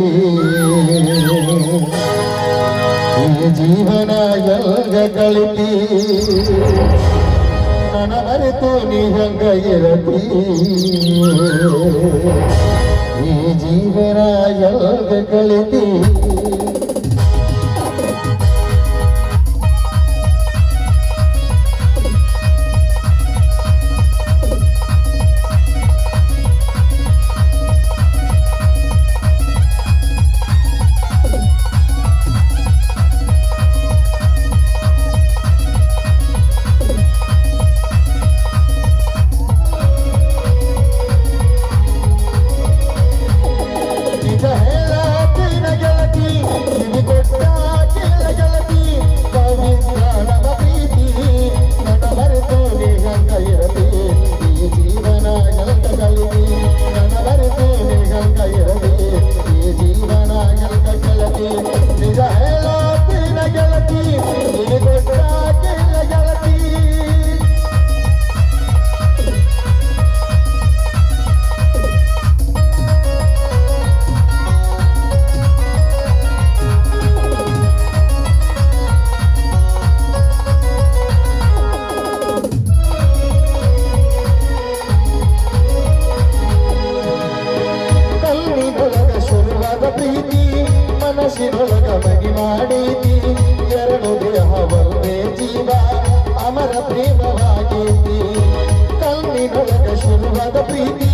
ಈ ಜೀವನ ಎಲ್ಗ ಕಳಿತಿ ನನ ಮರೆತು ನೀ ಹಂಗ ಇರತಿ? ಈ ಜೀವನ ಎಲ್ಗ ಕಳಿತಿ Thank you. ಮನಸ್ಸಿನೊಳಗ ಬಗಿ ಮಾಡೀತಿ ಎರಡು ದೇಹ ಒಂದೇ ಜೀವ ಅಮರ ಪ್ರೇಮವಾಗೀತಿ ಕಣ್ಣಿನೊಳಗ ಶುರುವಾದ ಪ್ರೀತಿ.